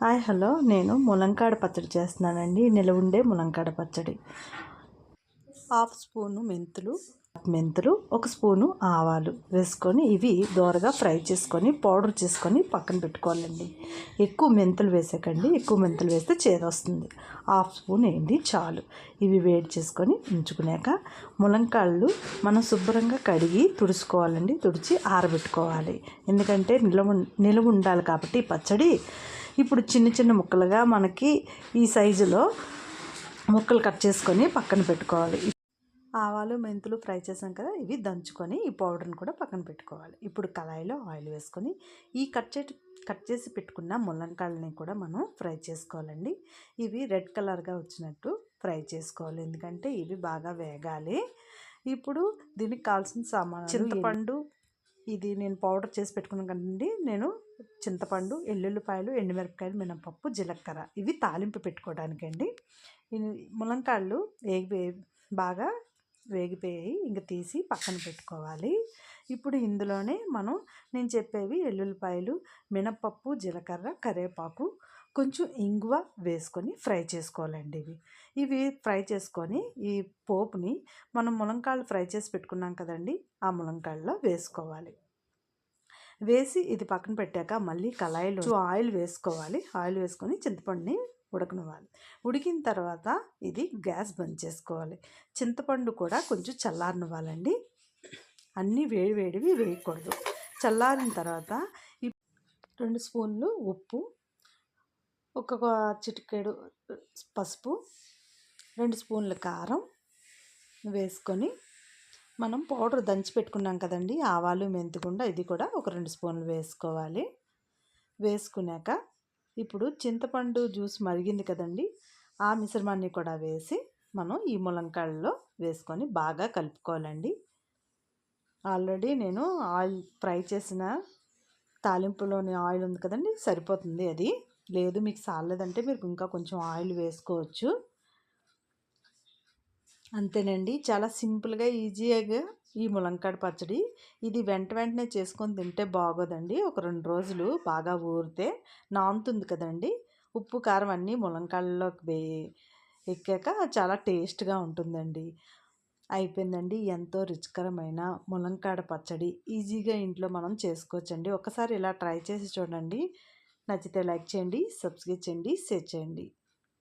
Hi hello. నేను ములంకాడ పచ్చడి చేస్తున్నానండి. నిలవుండే ములంకాడ పచ్చడి. హాఫ్ స్పూను మెంతులు మెంతులు ఒక స్పూను ఆవాలు వేసుకొని ఇవి దోరగా ఫ్రై చేసుకొని పౌడర్ చేసుకొని పక్కన పెట్టుకోవాలండి. ఎక్కువ మెంతులు వేసేకండి. ఎక్కువ మెంతులు వేస్తే చేదొస్తుంది. హాఫ్ స్పూన్ వేయండి చాలు. ఇవి వేడి చేసుకొని ఉంచుకున్నాక ములంకాళ్ళు మనం శుభ్రంగా కడిగి తుడుచుకోవాలండి. తుడిచి ఆరబెట్టుకోవాలి. ఎందుకంటే నిలవ నిలవ ఉండాలి కాబట్టి పచ్చడి. ఇప్పుడు చిన్న చిన్న ముక్కలుగా మనకి ఈ సైజులో ముక్కలు కట్ చేసుకొని పక్కన పెట్టుకోవాలి. ఆవాలు మెంతులు ఫ్రై చేసాం కదా ఇవి దంచుకొని ఈ పౌడర్ని కూడా పక్కన పెట్టుకోవాలి. ఇప్పుడు కళాయిలో ఆయిల్ వేసుకొని ఈ కట్ చే కట్ చేసి పెట్టుకున్న ముల్లంకాయలని కూడా మనం ఫ్రై చేసుకోవాలండి. ఇవి రెడ్ కలర్గా వచ్చినట్టు ఫ్రై చేసుకోవాలి ఎందుకంటే ఇవి బాగా వేగాలి. ఇప్పుడు దీనికి కావాల్సిన సామాన్ చింతపండు. ఇది నేను పౌడర్ చేసి పెట్టుకున్నాను కదండి నేను చింతపండు ఎల్లుల్లిపాయలు ఎండుమిరపకాయలు మినపప్పు జీలకర్ర ఇవి తాలింపు పెట్టుకోవడానికండి. ములంకాళ్ళు వేగి బాగా వేగిపోయాయి. ఇంక తీసి పక్కన పెట్టుకోవాలి. ఇప్పుడు ఇందులోనే మనం నేను చెప్పేవి ఎల్లుల్లిపాయలు మినపప్పు జీలకర్ర కరివేపాకు కొంచెం ఇంగువ వేసుకొని ఫ్రై చేసుకోవాలండి ఇవి. ఇవి ఫ్రై చేసుకొని ఈ పోపుని మనం ములంకాళ్ళు ఫ్రై చేసి పెట్టుకున్నాం కదండి ఆ ములంకాళ్ళలో వేసుకోవాలి. వేసి ఇది పక్కన పెట్టాక మళ్ళీ కళాయిలో ఆయిల్ వేసుకోవాలి. ఆయిల్ వేసుకొని చింతపండుని ఉడకనివ్వాలి. ఉడికిన తర్వాత ఇది గ్యాస్ బంద్ చేసుకోవాలి. చింతపండు కూడా కొంచెం చల్లారనివ్వాలండి. అన్నీ వేడివేడివి వేయకూడదు. చల్లారిన తర్వాత రెండు స్పూన్లు ఉప్పు ఒక చిటికెడు పసుపు రెండు స్పూన్ల కారం వేసుకొని మనం పౌడర్ దంచి పెట్టుకున్నాం కదండి ఆవాలు మెంతికుండా ఇది కూడా ఒక రెండు స్పూన్లు వేసుకోవాలి. వేసుకున్నాక ఇప్పుడు చింతపండు జ్యూస్ మరిగింది కదండి ఆ మిశ్రమాన్ని కూడా వేసి మనం ఈ ములంకాయల్లో వేసుకొని బాగా కలుపుకోవాలండి. ఆల్రెడీ నేను ఆయిల్ ఫ్రై చేసిన తాలింపులోని ఆయిల్ ఉంది కదండి సరిపోతుంది అది. లేదు మీకు సాలేదంటే మీరు ఇంకా కొంచెం ఆయిల్ వేసుకోవచ్చు. అంతేనండి చాలా సింపుల్గా ఈజీగా ఈ ములంకాడ పచ్చడి ఇది వెంట వెంటనే చేసుకొని తింటే బాగోదండి. ఒక రెండు రోజులు బాగా ఊరితే నానుతుంది కదండి. ఉప్పు కారం అన్నీ ములంకాడలోకి వే ఎక్కాక చాలా టేస్ట్గా ఉంటుందండి. అయిపోయిందండి. ఎంతో రుచికరమైన ములంకాడ పచ్చడి. ఈజీగా ఇంట్లో మనం చేసుకోవచ్చండి. ఒకసారి ఇలా ట్రై చేసి చూడండి. నచ్చితే లైక్ చేయండి సబ్స్క్రైబ్ చేయండి షేర్ చేయండి.